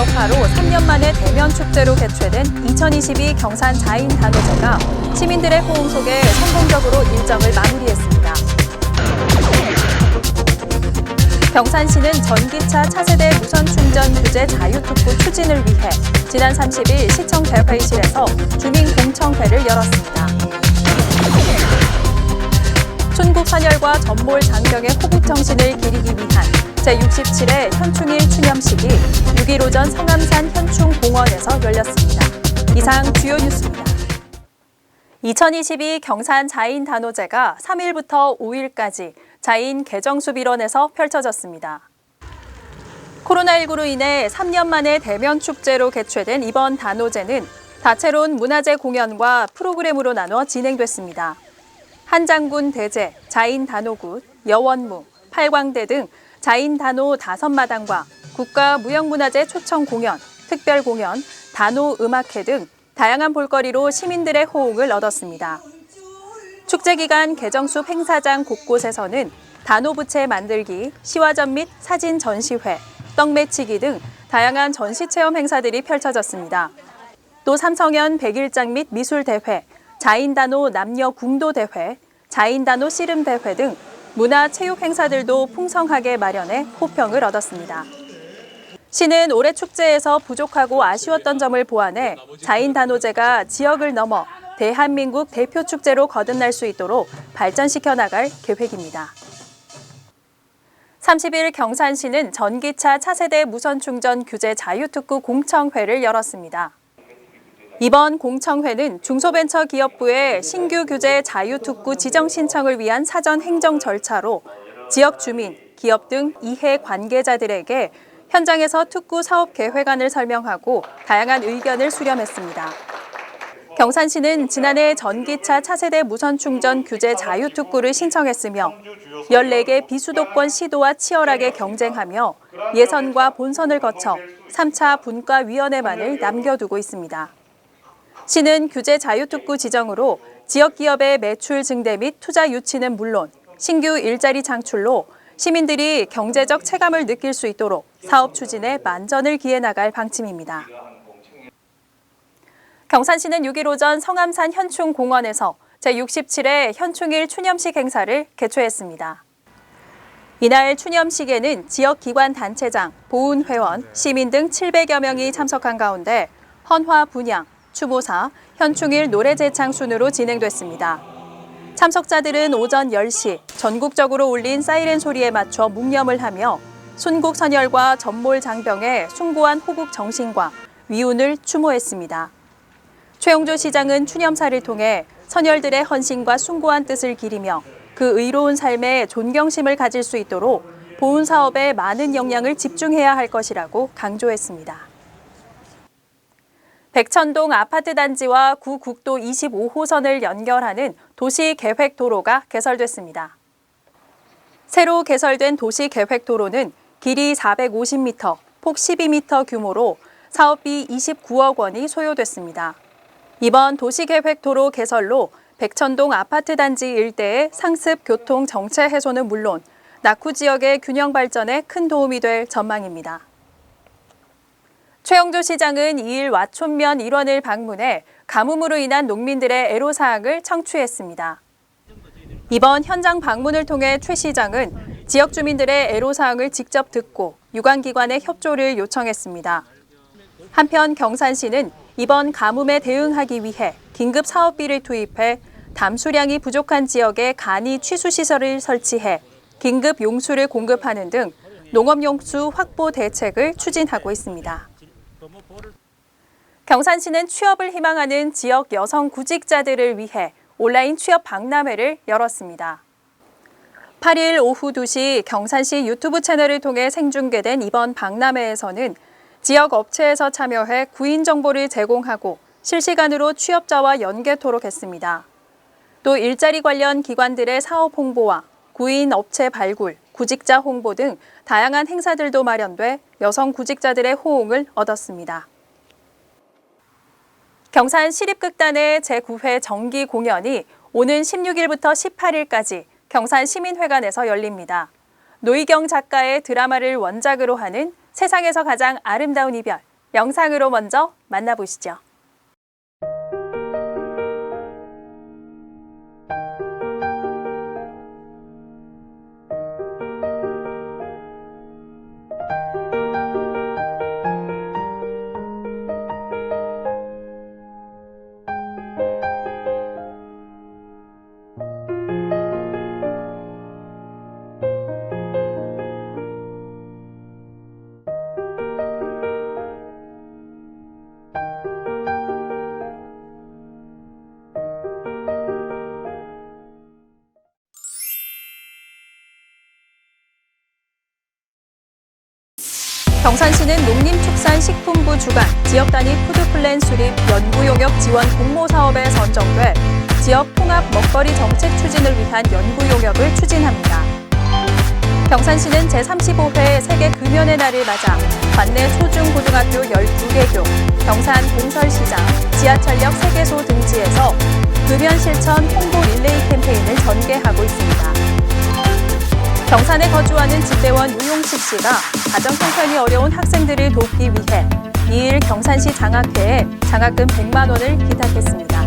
여파로 3년 만에 대면 축제로 개최된 2022 경산 자인 단오제가 시민들의 호응 속에 성공적으로 일정을 마무리했습니다. 경산시는 전기차 차세대 무선 충전 규제 자유특구 추진을 위해 지난 30일 시청 대회의실에서 주민 공청회를 열었습니다. 춘국 선열과 전몰 장병의 호국 정신을 기리기 위한 제67회 현충일 추념식이 6일 오전 성암산 현충공원에서 열렸습니다. 이상 주요 뉴스입니다. 2022 경산 자인 단오제가 3일부터 5일까지 자인 개정숲 일원에서 펼쳐졌습니다. 코로나19로 인해 3년 만에 대면 축제로 개최된 이번 단오제는 다채로운 문화재 공연과 프로그램으로 나눠 진행됐습니다. 한장군 대제, 자인 단오굿, 여원무, 팔광대 등 자인 단오 다섯 마당과 국가 무형문화재 초청 공연, 특별 공연, 단오 음악회 등 다양한 볼거리로 시민들의 호응을 얻었습니다. 축제 기간 개정숲 행사장 곳곳에서는 단오 부채 만들기, 시화전 및 사진 전시회, 떡 매치기 등 다양한 전시 체험 행사들이 펼쳐졌습니다. 또 삼성현 백일장 및 미술 대회, 자인단오 남녀 궁도 대회, 자인단오 씨름 대회 등 문화 체육 행사들도 풍성하게 마련해 호평을 얻었습니다. 시는 올해 축제에서 부족하고 아쉬웠던 점을 보완해 자인 단오제가 지역을 넘어 대한민국 대표 축제로 거듭날 수 있도록 발전시켜 나갈 계획입니다. 30일 경산시는 전기차 차세대 무선 충전 규제 자유특구 공청회를 열었습니다. 이번 공청회는 중소벤처기업부의 신규 규제 자유특구 지정 신청을 위한 사전 행정 절차로 지역 주민, 기업 등 이해 관계자들에게 현장에서 특구 사업 계획안을 설명하고 다양한 의견을 수렴했습니다. 경산시는 지난해 전기차 차세대 무선 충전 규제 자유 특구를 신청했으며 14개 비수도권 시도와 치열하게 경쟁하며 예선과 본선을 거쳐 3차 분과위원회만을 남겨두고 있습니다. 시는 규제 자유특구 지정으로 지역 기업의 매출 증대 및 투자 유치는 물론 신규 일자리 창출로 시민들이 경제적 체감을 느낄 수 있도록 사업 추진에 만전을 기해 나갈 방침입니다. 경산시는 6일 오전 성암산 현충공원에서 제67회 현충일 추념식 행사를 개최했습니다. 이날 추념식에는 지역 기관 단체장, 보훈회원, 시민 등 700여 명이 참석한 가운데 헌화 분양, 추모사, 현충일 노래 재창 순으로 진행됐습니다. 참석자들은 오전 10시 전국적으로 울린 사이렌 소리에 맞춰 묵념을 하며 순국 선열과 전몰 장병의 숭고한 호국 정신과 위운을 추모했습니다. 최용조 시장은 추념사를 통해 선열들의 헌신과 숭고한 뜻을 기리며 그 의로운 삶에 존경심을 가질 수 있도록 보훈 사업에 많은 역량을 집중해야 할 것이라고 강조했습니다. 백천동 아파트 단지와 구 국도 25호선을 연결하는 도시계획도로가 개설됐습니다. 새로 개설된 도시계획도로는 길이 450m, 폭 12m 규모로 사업비 29억 원이 소요됐습니다. 이번 도시계획도로 개설로 백천동 아파트 단지 일대의 상습 교통 정체 해소는 물론 낙후 지역의 균형 발전에 큰 도움이 될 전망입니다. 최영조 시장은 2일 와촌면 일원을 방문해 가뭄으로 인한 농민들의 애로사항을 청취했습니다. 이번 현장 방문을 통해 최 시장은 지역 주민들의 애로사항을 직접 듣고 유관기관의 협조를 요청했습니다. 한편 경산시는 이번 가뭄에 대응하기 위해 긴급 사업비를 투입해 담수량이 부족한 지역에 간이 취수시설을 설치해 긴급 용수를 공급하는 등 농업용수 확보 대책을 추진하고 있습니다. 경산시는 취업을 희망하는 지역 여성 구직자들을 위해 온라인 취업 박람회를 열었습니다. 8일 오후 2시 경산시 유튜브 채널을 통해 생중계된 이번 박람회에서는 지역 업체에서 참여해 구인 정보를 제공하고 실시간으로 취업자와 연계토록 했습니다. 또 일자리 관련 기관들의 사업 홍보와 구인 업체 발굴, 구직자 홍보 등 다양한 행사들도 마련돼 여성 구직자들의 호응을 얻었습니다. 경산 시립극단의 제9회 정기 공연이 오는 16일부터 18일까지 경산 시민회관에서 열립니다. 노희경 작가의 드라마를 원작으로 하는 세상에서 가장 아름다운 이별, 영상으로 먼저 만나보시죠. 경산시는 농림축산식품부 주관 지역 단위 푸드플랜 수립 연구용역 지원 공모 사업에 선정돼 지역 통합 먹거리 정책 추진을 위한 연구용역을 추진합니다. 경산시는 제35회 세계 금연의 날을 맞아 관내 초중고등학교 12개 교, 경산 공설시장, 지하철역 3개소 등지에서 금연 실천 홍보 릴레이 캠페인을. 경산에 거주하는 집대원 유용식 씨가 가정 형편이 어려운 학생들을 돕기 위해 2일 경산시 장학회에 장학금 100만 원을 기탁했습니다.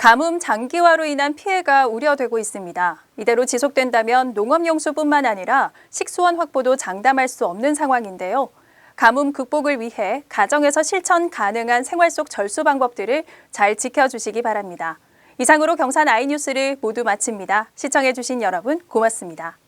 가뭄 장기화로 인한 피해가 우려되고 있습니다. 이대로 지속된다면 농업 용수뿐만 아니라 식수원 확보도 장담할 수 없는 상황인데요. 가뭄 극복을 위해 가정에서 실천 가능한 생활 속 절수 방법들을 잘 지켜주시기 바랍니다. 이상으로 경산 아이뉴스를 모두 마칩니다. 시청해주신 여러분 고맙습니다.